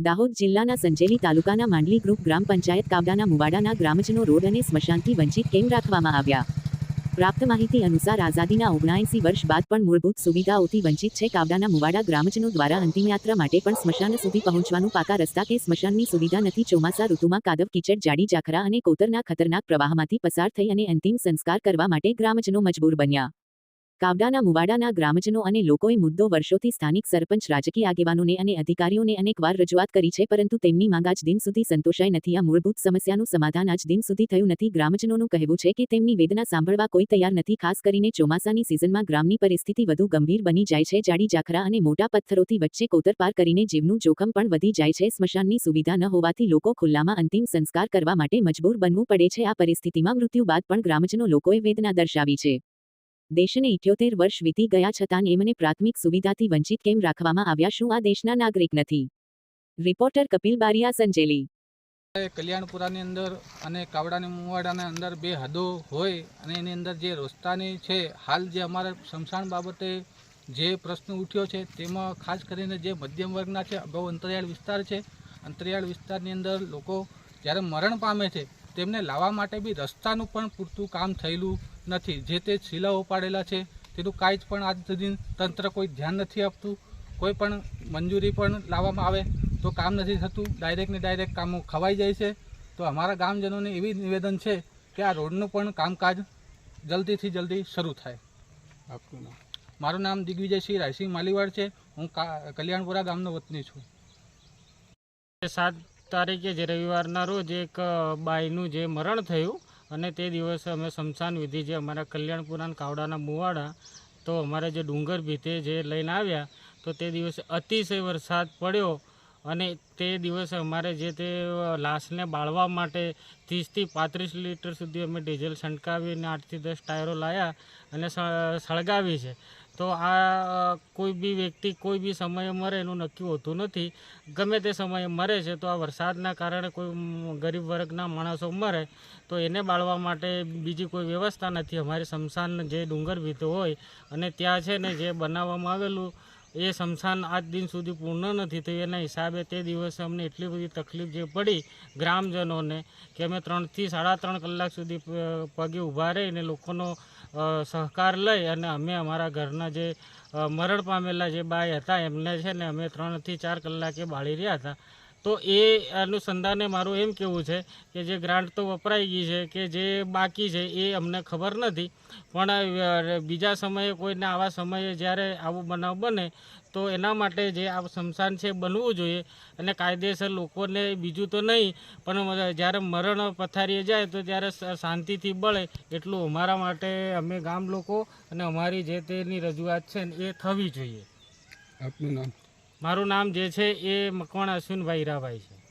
દાહોદ જિલ્લાના સંજેલી તાલુકાના માંડલી ગ્રુપ ગ્રામ પંચાયત કાબડાના મુવાડાના ગ્રામજનો રોડ અને સ્મશાનથી વંચિત કેમ રાખવામાં આવ્યા? પ્રાપ્ત માહિતી અનુસાર આઝાદીના ઓગણાએંસી વર્ષ બાદ પણ મૂળભૂત સુવિધાઓથી વંચિત છે. કાવડાના મુવાડા ગ્રામજનો દ્વારા અંતિમયાત્રા માટે પણ સ્મશાન સુધી પહોંચવાનું પાકા રસ્તા કે સ્મશાનની સુવિધા નથી. ચોમાસા ઋતુમાં કાદવ, કીચડ, જાડી જાખરા અને કોતરના ખતરનાક પ્રવાહમાંથી પસાર થઈ અને અંતિમ સંસ્કાર કરવા માટે ગ્રામજનો મજબૂર બન્યા. કાવડાના મુવાડાના ગ્રામજનો અને લોકોએ મુદ્દો વર્ષોથી સ્થાનિક સરપંચ, રાજકીય આગેવાનોને અને અધિકારીઓને અનેકવાર રજૂઆત કરી છે, પરંતુ તેમની માંગ આજ દિન સુધી સંતોષાઈ નથી. આ મૂળભૂત સમસ્યાનું સમાધાન આજ દિન સુધી થયું નથી. ગ્રામજનોનું કહેવું છે કે તેમની વેદના સાંભળવા કોઈ તૈયાર નથી, ખાસ કરીને ચોમાસાની સિઝનમાં ગ્રામની પરિસ્થિતિ વધુ ગંભીર બની જાય છે. જાડી જાખરા અને મોટા પથ્થરોથી વચ્ચે કોતરપાર કરીને જીવનું જોખમ પણ વધી જાય છે. સ્મશાનની સુવિધા ન હોવાથી લોકો ખુલ્લામાં અંતિમ સંસ્કાર કરવા માટે મજબૂર બનવું પડે છે. આ પરિસ્થિતિમાં મૃત્યુ બાદ પણ ગ્રામજનો લોકોએ વેદના દર્શાવી છે. દેશને ઇઠ્યોતેર વર્ષ વીતી ગયા છતાં એમને પ્રાથમિક સુવિધાથી વંચિત કેમ રાખવામાં આવ્યા શું આ દેશના નાગરિક નથી? રિપોર્ટર કપિલ બારિયા સંજેલી. કલ્યાણપુરાની અંદર અને કાવડાની મુવાડાના અંદર બે હદો હોય અને એની અંદર જે રસ્તાની છે, હાલ જે અમારા સ્મશાન બાબતે જે પ્રશ્ન ઉઠ્યો છે, તેમાં ખાસ કરીને જે મધ્યમ વર્ગના છે, અગાઉ અંતરિયાળ વિસ્તાર છે, અંતરિયાળ વિસ્તારની અંદર લોકો જ્યારે મરણ પામે છે તેમને લાવવા માટે બી રસ્તાનું પણ પૂરતું કામ થયેલું નથી. જે તે શિલાઓ પાડેલા છે તેનું કાંઈ જ પણ આજ સુધી તંત્ર કોઈ ધ્યાન નથી આપતું. કોઈ પણ મંજૂરી પણ લાવવામાં આવે તો કામ નથી થતું. ડાયરેક્ટ ને ડાયરેક્ટ કામો ખવાઈ જાય છે. તો અમારા ગામજનોને એવી નિવેદન છે કે આ રોડનું પણ કામકાજ જલ્દીથી જલ્દી શરૂ થાય. આપનું નામ? મારું નામ દિગ્વિજયસિંહ રાયસિંહ માલીવાડ છે. હું કા- કલ્યાણપુરા ગામનો વતની છું. સાત તારીખે જે રવિવારના રોજ એક બાઈનું જે મરણ થયું અને તે દિવસે અમે શમશાન વિધિ જે અમારા કલ્યાણપુરાના કાવડાના મુવાડા, તો અમારે જે ડુંગર ભીતે જે લઈને આવ્યા, તો તે દિવસે અતિશય વરસાદ પડ્યો અને તે દિવસે અમારે જે તે લાશને બાળવા માટે ત્રીસથી પાંત્રીસ લીટર સુધી અમે ડીઝલ છંટકાવીને આઠથી દસ ટાયરો લાવ્યા અને સળગાવી છે. તો આ કોઈ બી વ્યક્તિ કોઈ બી સમયે મરે એનું નક્કી હોતું નથી. ગમે તે સમયે મરે છે, તો આ વરસાદના કારણે કોઈ ગરીબ વર્ગના માણસો મરે, તો એને બાળવા માટે બીજી કોઈ વ્યવસ્થા નથી. અમારે શમશાન જે ડુંગર ભીતો હોય અને ત્યાં છે ને જે બનાવવામાં આવેલું, એ શમશાન આજ દિન સુધી પૂર્ણ નથી થયું. એના હિસાબે તે દિવસે અમને એટલી બધી તકલીફ જે પડી ગ્રામજનોને કે અમે ત્રણથી સાડા ત્રણ કલાક સુધી પગે ઊભા રહીને લોકોનો સહકાર લઈ અને અમે અમારા ઘરના જે મરણ પામેલા જે બાઈ હતા એમને છે ને અમે ત્રણથી ચાર કલાકે બાળી રહ્યા હતા. તો એ અનુસંધાને મારું એમ કહેવું છે કે જે ગ્રાન્ટ તો વપરાઈ ગઈ છે કે જે બાકી છે એ અમને ખબર નથી. પણ બીજા સમયે કોઈને આવા સમયે જ્યારે આવું બનાવ બને, તો એના માટે જે આ સ્મશાન છે બનવું જોઈએ. અને કાયદેસર લોકોને બીજું તો નહીં, પણ જ્યારે મરણ પથારીએ જાય તો ત્યારે શાંતિથી બળે એટલું અમારા માટે અમે ગામ લોકો અને અમારી જે તેની રજૂઆત છે એ થવી જોઈએ. આપનું નામ? મારું નામ જે છે એ મકવાણા અશ્વિનભાઈ હીરાભાઈ છે.